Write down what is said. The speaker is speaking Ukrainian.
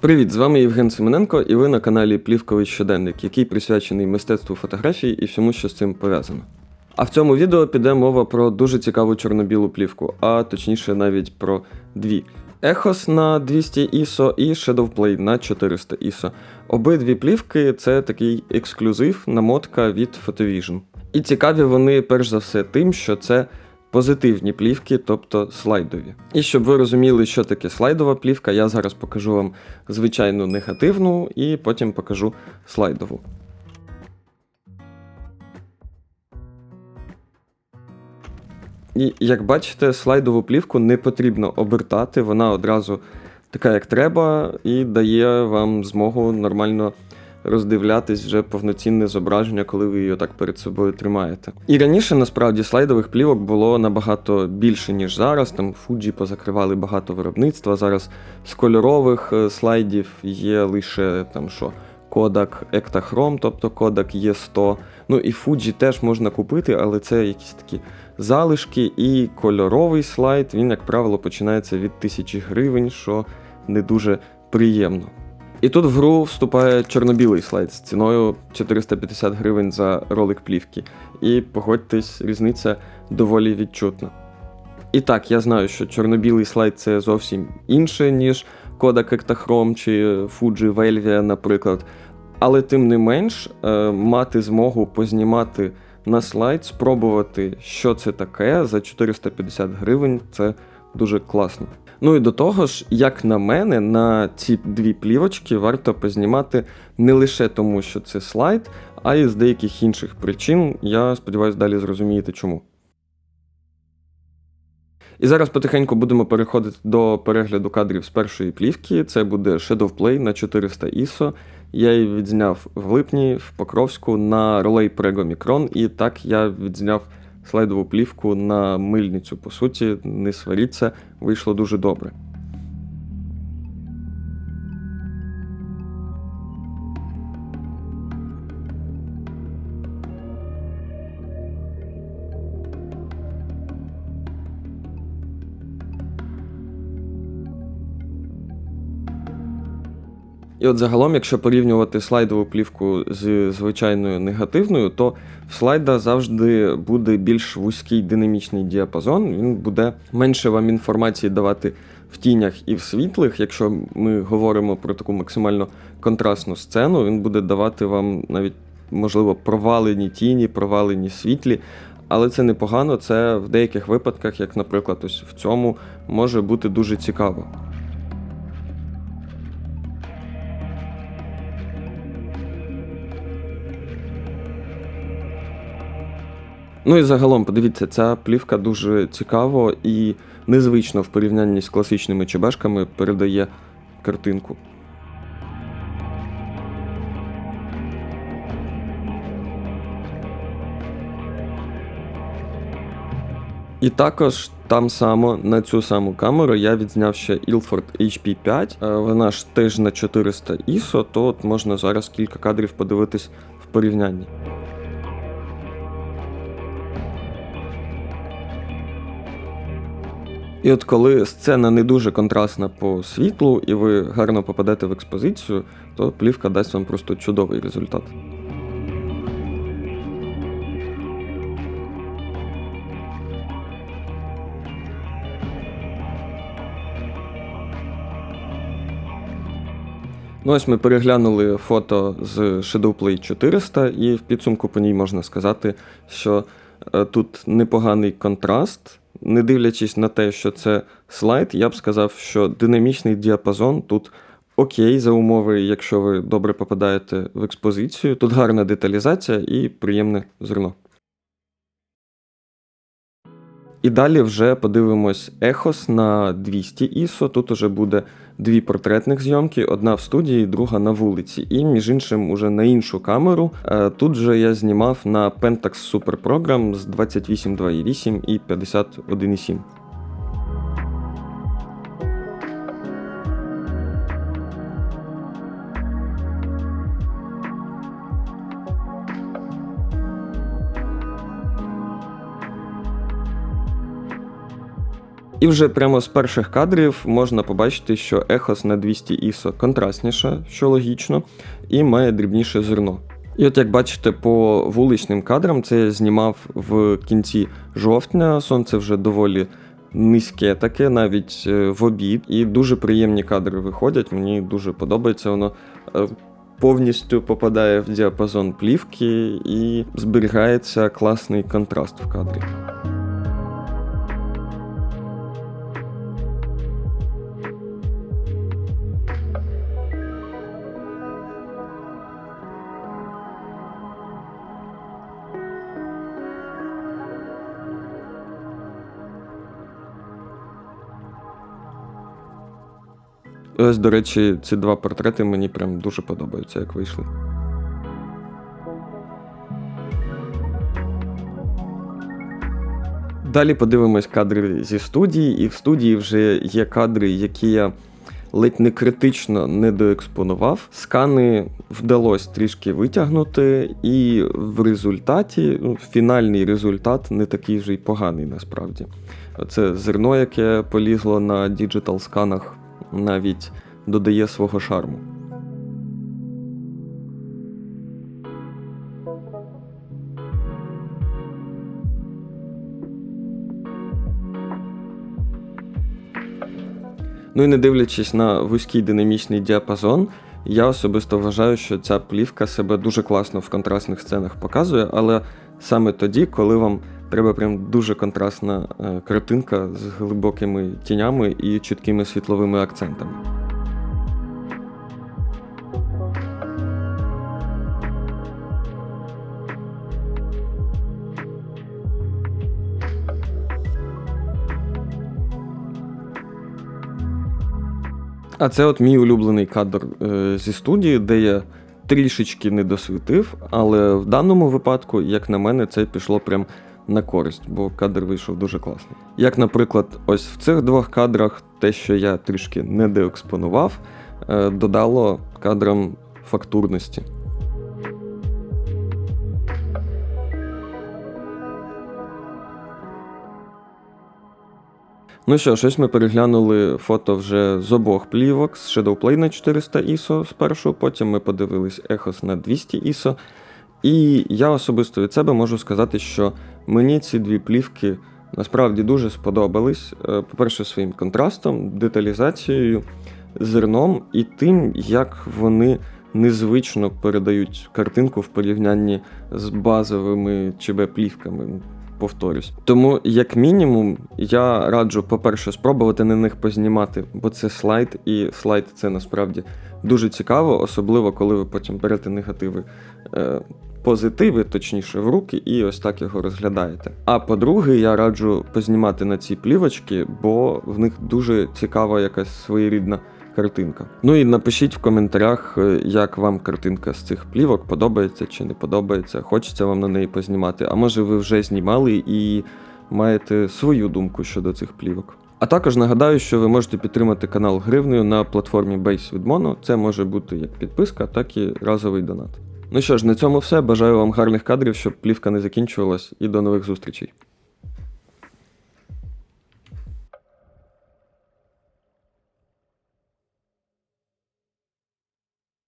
Привіт, з вами Євген Семененко, і ви на каналі Плівковий щоденник, який присвячений мистецтву фотографії і всьому, що з цим пов'язано. А в цьому відео піде мова про дуже цікаву чорно-білу плівку, а точніше навіть про дві. Echos на 200 ISO і Shadowplay на 400 ISO. Обидві плівки це такий ексклюзив, намотка від Photovision. І цікаві вони перш за все тим, що це позитивні плівки, тобто слайдові. І щоб ви розуміли, що таке слайдова плівка, я зараз покажу вам звичайну негативну і потім покажу слайдову. І як бачите, слайдову плівку не потрібно обертати, вона одразу така, як треба, і дає вам змогу нормально роздивлятись вже повноцінне зображення, коли ви її так перед собою тримаєте. І раніше насправді слайдових плівок було набагато більше, ніж зараз. Там Fuji позакривали багато виробництва. Зараз з кольорових е, слайдів є лише там що. Kodak Ektachrome, тобто Kodak E100. Ну і Fuji теж можна купити, але це якісь такі залишки. І кольоровий слайд, він, як правило, починається від 1000 гривень, що не дуже приємно. І тут в гру вступає чорно-білий слайд з ціною 450 гривень за ролик плівки. І погодьтесь, різниця доволі відчутна. І так, я знаю, що чорно-білий слайд це зовсім інше, ніж Kodak Ektachrome чи Fuji Velvia, наприклад. Але тим не менш, е, мати змогу познімати на слайд, спробувати, що це таке за 450 гривень це дуже класно. Ну і до того ж, як на мене, на ці дві плівочки варто познімати не лише тому, що це слайд, а й з деяких інших причин. Я сподіваюся, далі зрозумієте чому. І зараз потихеньку будемо переходити до перегляду кадрів з першої плівки. Це буде Shadowplay на 400 ISO. Я її відзняв в липні в Покровську на ролей Prego Micron, і так я відзняв слайдову плівку на мильницю. По суті, не сваріться, вийшло дуже добре. І от загалом, якщо порівнювати слайдову плівку з звичайною негативною, то в слайда завжди буде більш вузький динамічний діапазон, він буде менше вам інформації давати в тінях і в світлих. Якщо ми говоримо про таку максимально контрастну сцену, він буде давати вам навіть, можливо, провалені тіні, провалені світлі. Але це непогано, це в деяких випадках, як, наприклад, ось в цьому, може бути дуже цікаво. Ну і загалом, подивіться, ця плівка дуже цікаво і незвично в порівнянні з класичними чебешками передає картинку. І також там само на цю саму камеру я відзняв ще Ilford HP5. Е, вона ж теж на 400 ISO, то от можна зараз кілька кадрів подивитись в порівнянні. І от коли сцена не дуже контрастна по світлу, і ви гарно попадете в експозицію, то плівка дасть вам просто чудовий результат. Ну, ось ми переглянули фото з Shadowplay 400, і в підсумку по ній можна сказати, що тут непоганий контраст. Не дивлячись на те, що це слайд, я б сказав, що динамічний діапазон тут окей, за умови, якщо ви добре попадаєте в експозицію. Тут гарна деталізація і приємне зерно. І далі вже подивимось Ехос на 200 ISO. Тут уже буде дві портретних зйомки: одна в студії, друга на вулиці. І, між іншим, уже на іншу камеру. Е, тут же я знімав на Pentax Super Program з 28.2.8 і 51.7. І вже прямо з перших кадрів можна побачити, що Ехос на 200 ISO контрастніше, що логічно, і має дрібніше зерно. І от як бачите, по вуличним кадрам це я знімав в кінці жовтня. Сонце вже доволі низьке таке, навіть е, в обід. І дуже приємні кадри виходять. Мені дуже подобається воно. е, Повністю попадає в діапазон плівки і зберігається класний контраст в кадрі. Ось, до речі, ці два портрети мені прям дуже подобаються, як вийшли. Далі подивимось кадри зі студії, і в студії вже є кадри, які я ледь не критично недоекспонував. Скани вдалося трішки витягнути, і в результаті, ну, фінальний результат не такий вже й поганий насправді. Це зерно, яке полізло на діджитал сканах, навіть додає свого шарму. Ну і не дивлячись на вузький динамічний діапазон, я особисто вважаю, що ця плівка себе дуже класно в контрастних сценах показує, але саме тоді, коли вам треба прям дуже контрастна е, картинка з глибокими тінями і чіткими світловими акцентами. А це от мій улюблений кадр е, зі студії, де я трішечки не досвітив, але в даному випадку, як на мене, це пішло прям на користь, бо кадр вийшов дуже класний. Як, наприклад, ось в цих двох кадрах те, що я трішки не деекспонував, е, додало кадрам фактурності. Ну що ж, ось ми переглянули фото вже з обох плівок з Shadowplay на 400 ISO спершу, потім ми подивились Echos на 200 ISO. І я особисто від себе можу сказати, що мені ці дві плівки насправді дуже сподобались. Е, По-перше, своїм контрастом, деталізацією, зерном і тим, як вони незвично передають картинку в порівнянні з базовими ЧБ-плівками повторюсь. Тому, як мінімум, я раджу, по-перше, спробувати на них познімати, бо це слайд, і слайд це насправді дуже цікаво, особливо коли ви потім берете негативи. Е, Позитиви, точніше, в руки, і ось так його розглядаєте. А по-друге, я раджу познімати на ці плівочки, бо в них дуже цікава якась своєрідна картинка. Ну і напишіть в коментарях, е, як вам картинка з цих плівок подобається чи не подобається. Хочеться вам на неї познімати. А може ви вже знімали і маєте свою думку щодо цих плівок. А також нагадаю, що ви можете підтримати канал гривнею на платформі Base від Mono. Це може бути як підписка, так і разовий донат. Ну що ж, на цьому все. Бажаю вам гарних кадрів, щоб плівка не закінчувалась, і до нових зустрічей.